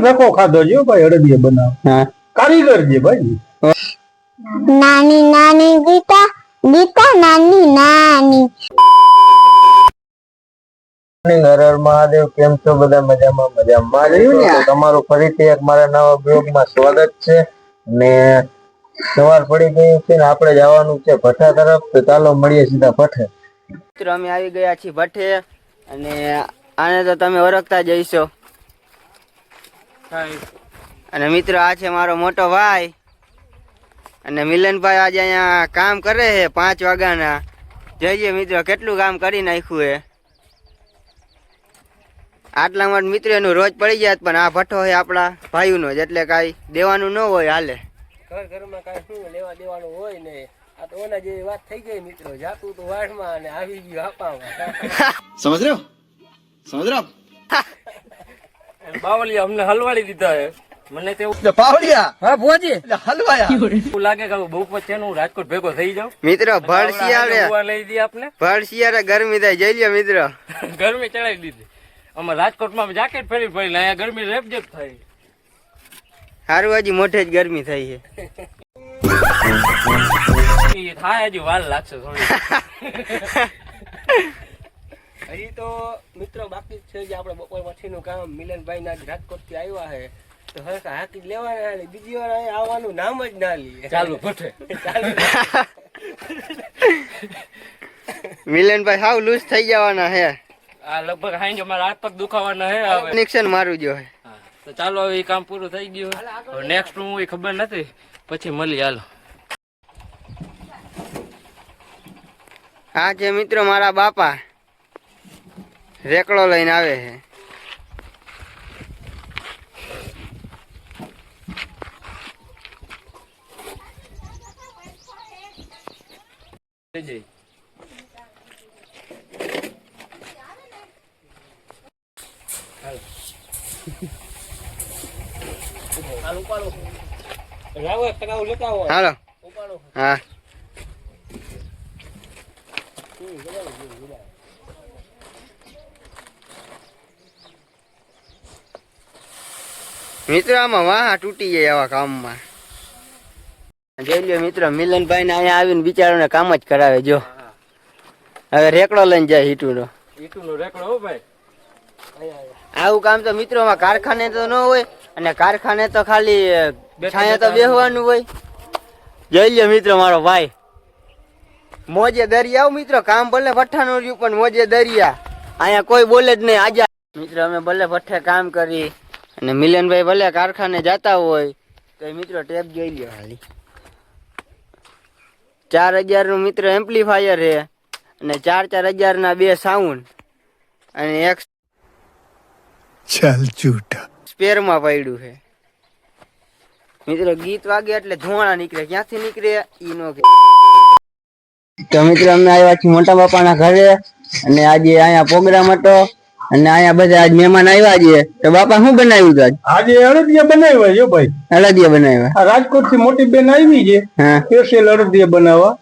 ધક્કો ખાધો છે ભાઈ અડદીએ બનાવ. કારીગર છે ભાઈ. નાની નાની ગીતા ગીતા નાની નાની. હર હર મહાદેવ કેમ છો? બધા મજામાં મજામાં. જ છો? તો તમારું ફરીથી એક મારા નવા બ્લોગમાં સ્વાગત છે. ને સવાર પડી ગઈ છે ને આપણે જવાનું છે ભઠ્ઠા તરફ. તો ચાલો મળીએ સીધા ભઠ્ઠે. મિત્રો અમે આવી ગયા છીએ ભઠ્ઠે અને આને તો તમે ઓળખતા જઈશો અને મિત્ર આ છે મારો મોટો ભાઈ. અને મિલનભાઈ આજે અહીંયા કામ કરે છે પાંચ વાગ્યાના. જઈએ મિત્રો કેટલું કામ કરી નાખ્યું એ? આટલામાં મિત્રો એનું રોજ પડી જાય પણ આ ભઠ્ઠો હોય આપણા ભાઈઓનો જ એટલે કાંઈ દેવાનું ન હોય હાલે. સમજ રહ્યો? સમજ રહ્યો? બાવલિયા અમને હલવાડી દીધા હે. મને તેવું બાવલિયા હા ભોજી હલવાયા? લાગે કે બહુ પછી હું રાજકોટ ભેગો થઈ જાઉં. મિત્ર ભળ લઈ દી આપને. ભળ ગરમી થાય. જઈ લ્યો મિત્ર. ગરમી ચડાવી દીધી. અમે રાજકોટમાં જાકેટ ફેરી ફરી અહીંયા ગરમી રેપજેપ થાય. સારું હજી મોઢે જ ગરમી થઈ છે. થાય હજી વાર લાગશે થોડી હજી તો મિત્રો બાકી જ છે જે આપણે બપોર પછીનું કામ મિલનભાઈ ના રાજકોટથી આવ્યા છે. તો હવે હાકી લેવાના ને બીજી વાર અહીંયા આવવાનું નામ જ ના લઈએ ચાલુ ભઠે ચાલુ. મિલનભાઈ હાવ લૂઝ થઈ જવાના હે આ લગભગ હાઈ મારા હાથ પગ દુખાવાના હે હવે. કનેક્શન મારું જો હે તો ચાલો હવે એ કામ પૂરું થઈ ગયું હવે નેક્સ્ટ હું એ ખબર નથી પછી મળી હાલો. હા છે મિત્રો મારા બાપા. રેકડો લઈને આવે છે. હાલ. હા. મિત્રો આમાં વાહ તૂટી જાય આવા કામમાં. જોઈ લો મિત્રો મિલનભાઈ ને અહીંયા આવીને બિચારોને કામ જ કરાવે જો. હવે રેકડો લઈને જાય હીટુનો ઈટુ નો રેકડો ભાઈ. આવું કામ તો મિત્રોમાં કારખાને તો ન હોય અને કારખાને તો ખાલી છાયા તો બેહવાનું હોય. જોઈ લો મિત્રો મારો ભાઈ. મોજે દરિયા મિત્ર મિત્રો કામ ભલે ભઠ્ઠાનું રહ્યું પણ મોજે દરિયા. અહીંયા કોઈ બોલે જ નહીં આજા. મિત્રો અમે ભલે ભઠ્ઠે કામ કરી અને મિલનભાઈ ભલે કારખાને જતા હોય તો મિત્રો ટેપ જોઈ લ્યો હાલી ચાર હજારનું મિત્ર એમ્પ્લીફાયર છે અને ચાર ચાર હજારના બે સાઉન્ડ અને એક ચાલ ચૂટા સ્પેરમાં પડ્યું છે. મિત્રો ગીત વાગે એટલે ધુવાણા નીકળે ક્યાંથી નીકળે ઈ નો કે. તો મિત્રો અમે આવ્યા છીએ મોટા બાપાના ઘરે અને આજે અહીંયા પ્રોગ્રામ હતો. અને અહીંયા બધા આજ મહેમાન આવ્યા છે તો બાપા શું બનાવ્યું આજે? અડદિયા બનાવ્યા છે ભાઈ. અડદિયા બનાવ્યા. રાજકોટથી મોટી બેન આવી છે સ્પેશિયલ અડદિયા બનાવવા.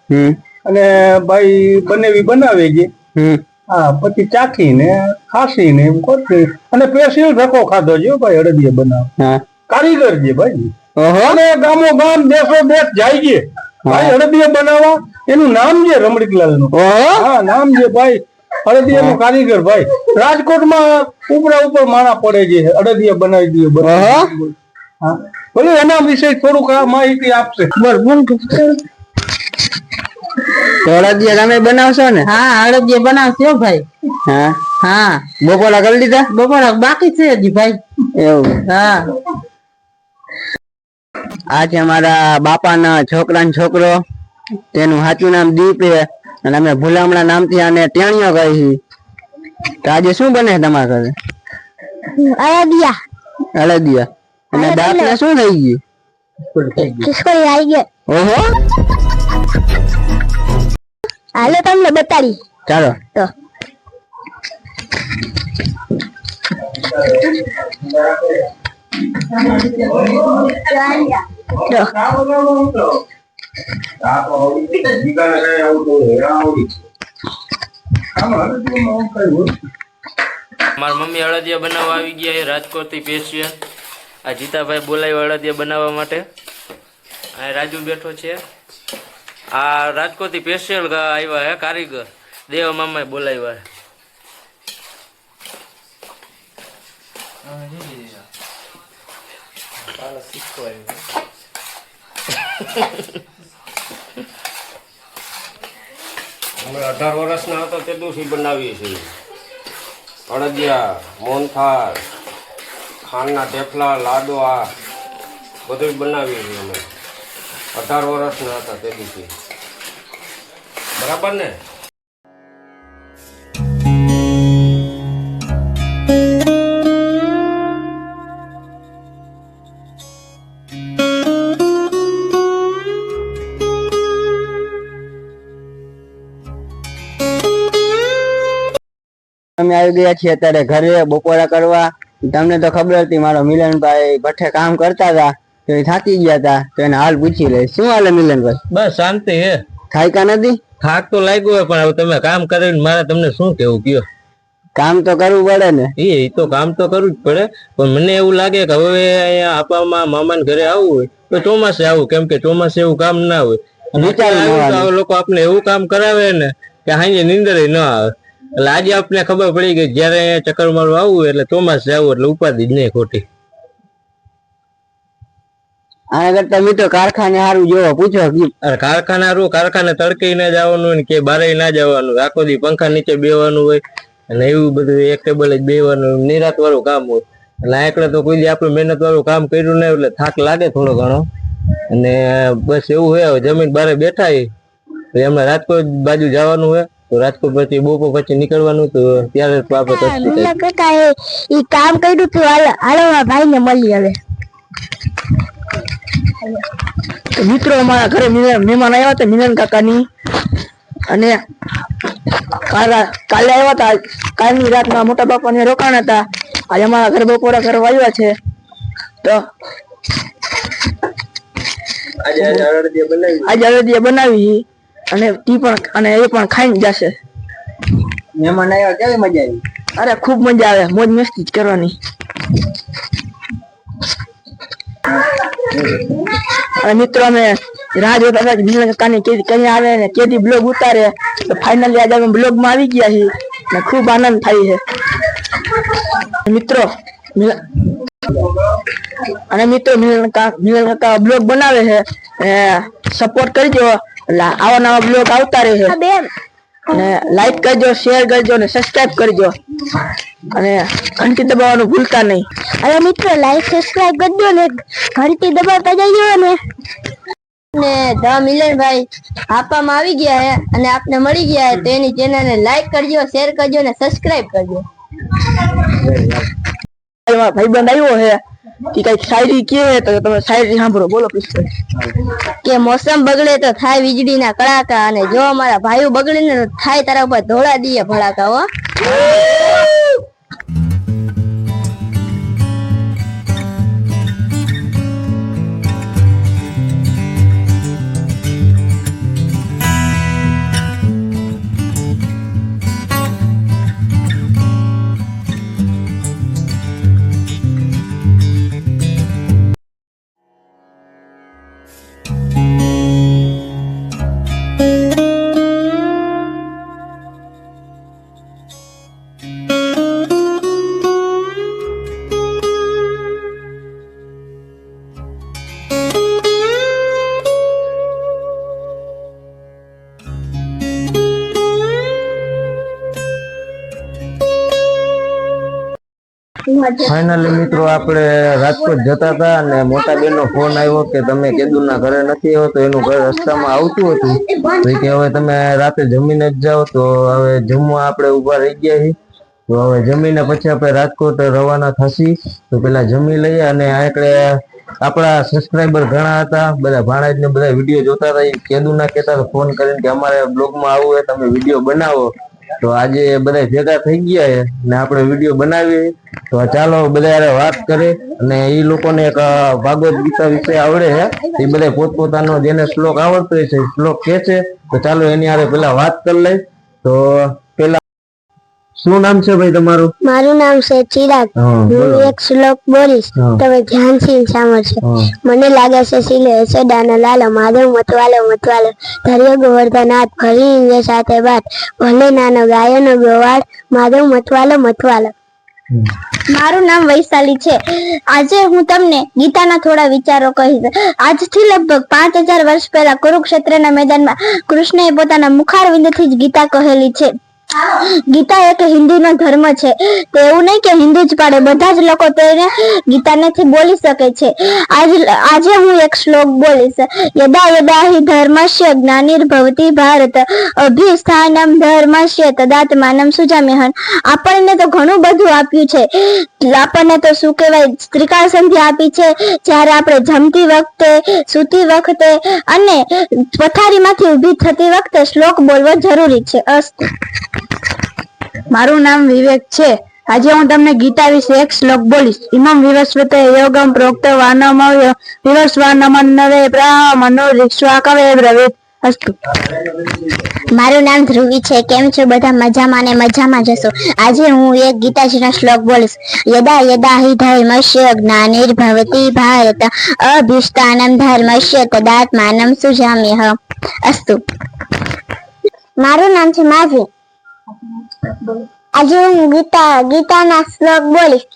અને ભાઈ બનેવી બનાવે છે. હા પછી ચાખીને ખાસીને એમ કરશે. અને સ્પેશિયલ ધક્કો ખાધો છે ભાઈ અડદિયા બનાવ કારીગર છે ભાઈ. અને ગામો ગામ દેશો દેશ જાય છે. ભાઈ અડદિયા બનાવવા એનું નામ છે રમણીકલાલનું હા નામ છે ભાઈ અડદિયા નો કારીગર ભાઈ. રાજકોટમાં ઉપરા ઉપર માણા પડે છે અડદિયા બનાવી દઈએ ભલે એના વિશે થોડુંક આ માહિતી આપશે. અડદિયા તમે બનાવશો ને? હા અડદિયા બનાવશે ભાઈ. હા. હા. બપોરા કરી લીધા? બપોરા બાકી છે હજી ભાઈ. એવું. હા. આ છે અમારા બાપાના છોકરાનો છોકરો. તેનું સાચું નામ દીપ છે. અને અમે ભૂલામણા નામથી આને ટેણીઓ કહી તો આજે શું બને તમારા ઘરે? અળદિયા. અળદિયા. અને દાંતને શું થઈ ગયું? ખિસકોલી આવી ગઈ ઓહો. હાલો તમને બતાડી. ચાલો. તો. મારા મમ્મી અડદિયા બનાવવા આવી ગયા છે રાજકોટથી સ્પેશિયલ આ જીતાભાઈ બોલાવ્યો અડદિયા બનાવવા માટે. આ રાજુ બેઠો છે. આ રાજકોટથી પેશિયલ આવ્યા હે કારીગર. દેવા મામાએ બોલાવ્યા હે. અમે અઢાર વર્ષના હતા તે દિવસથી બનાવીએ છીએ. અડદિયા મોહનથાળ, ખાંડના ઢેફલા લાડવા બધું બનાવીએ છીએ અમે. અઢાર વર્ષના હતા તે દિવસે. બરાબર ને? અમે આવી ગયા છીએ અત્યારે ઘરે બપોરા કરવા. તમને તો ખબર હતી મારો મિલનભાઈ ભઠ્ઠે કામ કરતા હતા તો એ થાકી ગયા હતા તો એને હાલ પૂછી લે શું હાલે મિલનભાઈ? બસ શાંતિ હે. થાક્યા નથી? થાક તો લાગ્યો હોય પણ હવે તમે કામ કરીને મારે તમને શું કેવું કયો? કામ તો કરવું પડે ને. એ તો કામ તો કરવું જ પડે પણ મને એવું લાગે કે હવે અહીંયા આપામાં મામાને ઘરે આવવું હોય તો ચોમાસે આવું કેમ કે ચોમાસે એવું કામ ના હોય. લોકો આપણે એવું કામ કરાવે ને કે હાઈ નીંદર ન આવે. એટલે આજે આપને ખબર પડી કે જયારે ચક્કર મારવા આવવું એટલે ચોમાસ જવું એટલે ઉપાધિ જ નહીં ખોટી. આના કરતા મિત્રો કારખાને સારું જોવો પૂછો અરે કારખાના હારું કારખાને તડકે ના જવાનું ને કે બારે ના જવાનું. આખો દી પંખા નીચે બેવાનું હોય અને એવું બધું એક ટેબલ જ બેવાનું નિરાત વાળું કામ હોય. એટલે આકડે તો કોઈ દી આપણે મહેનત વાળું કામ કર્યું નહીં એટલે થાક લાગે થોડો ઘણો. અને બસ એવું હોય જમીન બારે બેઠા એમને રાજકોટ બાજુ જવાનું હોય. તો રાજકોટ પછી બપોર પછી નીકળવાનું તો ત્યારે તો આપણે કચ્છથી એ કામ કર્યું તું હાલો હાલો મારા ભાઈને મળી હવે. મિત્રો અમારા ઘરે મહેમાન આવ્યા હતા મિલન કાકાની. અને કાલા આવ્યા હતા. કાલની રાતમાં મોટા બાપાને રોકાણ હતા. આજે અમારા ઘરે બપોરા કરવા આવ્યા છે. તો આજે આજે બનાવી. આજે અડદિયા બનાવી. અને તી પણ અને એ પણ ખાઈને જશે. મહેમાન આવ્યા કેવી મજા આવી? અરે ખૂબ મજા આવે મોજ મસ્તી જ કરવાની. અને મિત્રો અમે રાહ જોતા હતા મિલન કાકાની કેદી કઈ આવે ને કેદી બ્લોગ ઉતારે. તો ફાઇનલી આજે અમે બ્લોગમાં આવી ગયા છીએ. અને ખૂબ આનંદ થાય છે. મિત્રો અને મિત્રો મિલન કા મિલન કાકા બ્લોગ બનાવે છે સપોર્ટ કરજો એટલે આવા નવા બ્લોગ આવતા રહેશે અને લાઈક કરજો શેર કરજો અને સબસ્ક્રાઇબ કરજો. અને ઘંટી દબાવવાનું ભૂલતા નહીં. અરે મિત્રો લાઈક સબસ્ક્રાઇબ કરજો ને. ઘંટી દબાવતા જજો ને ને ધ મિલનભાઈ આપવામાં આવી ગયા છે અને આપને મળી ગયા છે તો એની ચેનલને લાઈક કરજો શેર કરજો ને સબસ્ક્રાઇબ કરજો. ભાઈ ભાઈબંધ આવ્યો છે કે કઈ શાયરી કે તો તમે શાયરી સાંભળો, બોલો પિસ્તોલ કે મોસમ બગડે તો થાય વીજળીના કડાકા અને જો અમારા ભાઈઓ બગડે ને થાય તારા ઉપર ધોળા દઈએ ભડાકા, હો. ફાઇનલી મિત્રો, આપણે રાજકોટ જતા હતા અને મોટા બેન નો ફોન આવ્યો કે તમે કેદુર ના ઘરે નથી આવ્યો, તો એનું ઘર રસ્તામાં આવતું હતું. તો કે હવે તમે રાતે જમીને જ જાઓ, તો હવે જમવા આપણે ઊભા રહી ગયા છીએ. તો હવે જમીને પછી આપણે રાજકોટ રવાના થશી. તો પેલા જમી લઈએ અને આકડે આપણા સબસ્ક્રાઈબર ઘણા હતા, બધા ભાણાજ ને બધા વીડિયો જોતા હતા. ઈ કેદુર ના કહેતા ફોન કરીને કે અમારે બ્લોગમાં આવવું હોય, તમે વીડિયો બનાવો. તો આજે બધા ભેગા થઈ ગયા છે ને આપણે વીડિયો બનાવીએ. તો ચાલો બધા વાત કરે અને એ લોકોને એક ભાગવત ગીતા વિશે આવડે છે એ બધા પોતપોતાનો જેને શ્લોક આવડતો હોય છે શ્લોક કે છે. તો ચાલો એની હારે પેલા વાત કરી લઈ. તો શું નામ છે ભાઈ તમારું? મારું નામ છે ચિરાગ. હું એક શ્લોક બોલીશ તમે ધ્યાનથી સાંભળશો. મને લાગે છે સિલે સડાનો લાલો માધવ મતવાલો મતવાલો ધર્યો ગોવર્ધનાથ ભરી ઇન્દ્ર સાથે વાત. ભલે નાનો ગાયનો ગોવાળ માધવ મતવાલો મતવાલો. મારું નામ વૈશાલી છે. આજે હું તમને ગીતાના થોડા વિચારો કહીશ. આજથી લગભગ પાંચ હજાર વર્ષ પહેલા કુરુક્ષેત્રના મેદાનમાં કૃષ્ણએ પોતાના મુખારવિંદથી જ ગીતા કહેલી છે. ગીતા એક હિન્દુનો ધર્મ છે. તો એવું નહીં કે હિન્દુ જ પાડે. બધા જ લોકો તેને ગીતા નથી બોલી શકે છે. આજ, આજે હું એક શ્લોક બોલીશ. યદા યદા હિ ધર્મસ્ય જ્ઞાનિર્ભવતી ભારત. અભિસ્થાનમ ધર્મસ્ય તદાત્માનમ સુજામ્યહન આપણને તો ઘણું બધું આપ્યું છે. આપણને તો શું કહેવાય ત્રિકાળ સંધ્યા આપી છે, જ્યારે આપણે જમતી વખતે, સૂતી વખતે અને પથારીમાંથી ઊભી થતી વખતે શ્લોક બોલવો જરૂરી છે. મારું નામ વિવેક છે. આજે હું તમને ગીતા વિશે એક શ્લોક બોલીશ. ઇમમ વિવસ્વતે યોગમ પ્રોક્ત વાનમવ્ય વિવસ્વાનમન્નવે બ્રાહ્મણો રિક્ષવા કવે બ્રવીત. અસ્તુ મારું નામ ધ્રુવી છે. કેમ છો? બધા મજામાં ને મજામાં જશો આજે હું એક ગીતાજીનો શ્લોક બોલીશ. યદા યદા હિ ધર્મસ્ય જ્ઞાનિર્ભવતી ભારત. અભિષ્ટાનમ ધર્મસ્ય તદાત્માનમ સુજામ્યહ. અસ્તુ. મારું નામ છે માધવી આજે હું ગીતા ગીતાના શ્લોક બોલીશ.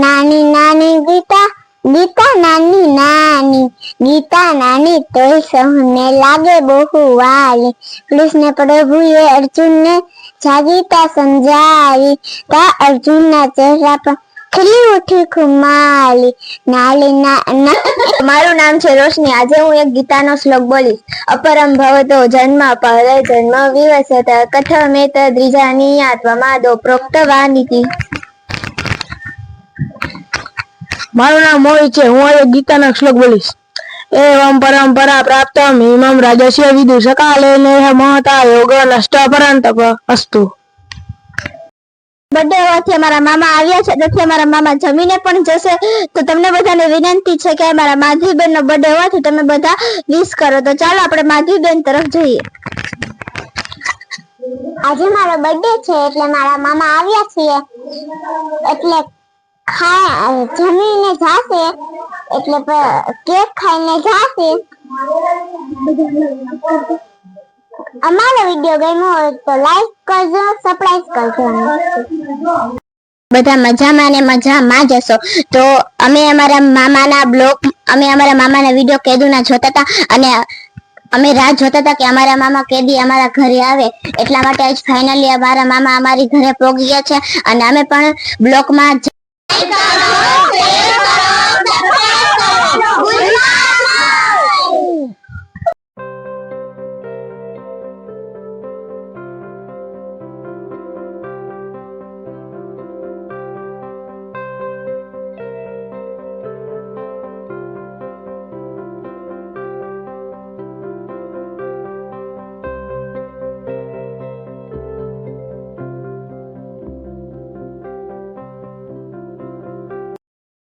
નાની નાની ગીતા ગીતા નાની નાની ગીતા નાની તોય સહુને લાગે બહુ વાલી. કૃષ્ણ પ્રભુએ અર્જુનને જાગીતા સમજાવી, તા અર્જુનના ચહેરા પર ખીલી ઉઠી ખુમાલી. નાલી ના મારું નામ છે રોશની, આજે હું એક ગીતાનો શ્લોક બોલીશ. અપરમ ભવતો જન્મ પર જન્મ વિવસત, કથમેત દ્વિજાની આત્મમાદો પ્રોક્તવાનિતિ મારું નામ મોહિત છે. હું આજે ગીતાનો શ્લોક બોલીશ. એવમ પરંપરા પ્રાપ્ત ઇમમ રાજસ્ય વિદુ સકાલે નેહ મહતા યોગ નષ્ટ પરંતપ અસ્તુ. બર્થડે હોવાથી અમારા મામા આવ્યા છે. તેથી અમારા મામા જમીને પણ જશે. તો તમને બધાને વિનંતી છે કે અમારા માધવીબેન નો બર્થડે હોવાથી તમે બધા વિશ કરો. તો ચાલો આપણે માધવીબેન તરફ જઈએ. આજે મારો બર્થડે છે એટલે મારા મામા આવ્યા છીએ. એટલે જમીને જાશે, એટલે કેક ખાઈને જાશે. અમારો વીડિયો ગમ્યો હોય તો લાઈક કરજો સબસ્ક્રાઇબ કરજો બધા મજામાં ને મજામાં જશો તો અમે અમારા મામાના બ્લોગ, અમે અમારા મામાના વીડિયો કેદુના જોતા હતા અને અમે રાહ જોતા હતા કે અમારા મામા કેદી અમારા ઘરે આવે. એટલા માટે આજ ફાઇનલી અમારા મામા અમારી ઘરે પહોંચી ગયા છે. અને અમે પણ બ્લોકમાં Então,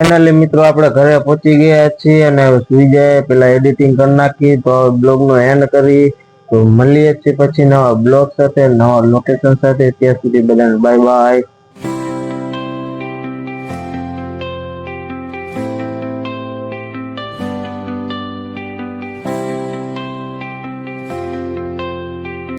ફાઇનલી મિત્રો આપણે ઘરે પહોંચી ગયા છીએ અને સુઈ જાય, પેલા એડિટિંગ કરી નાખી, તો બ્લોગ નો એન્ડ કરી, તો મળીએ છીએ પછી નવા બ્લોગ સાથે, નવા લોકેશન સાથે. ત્યાં સુધી બધાને બાય બાય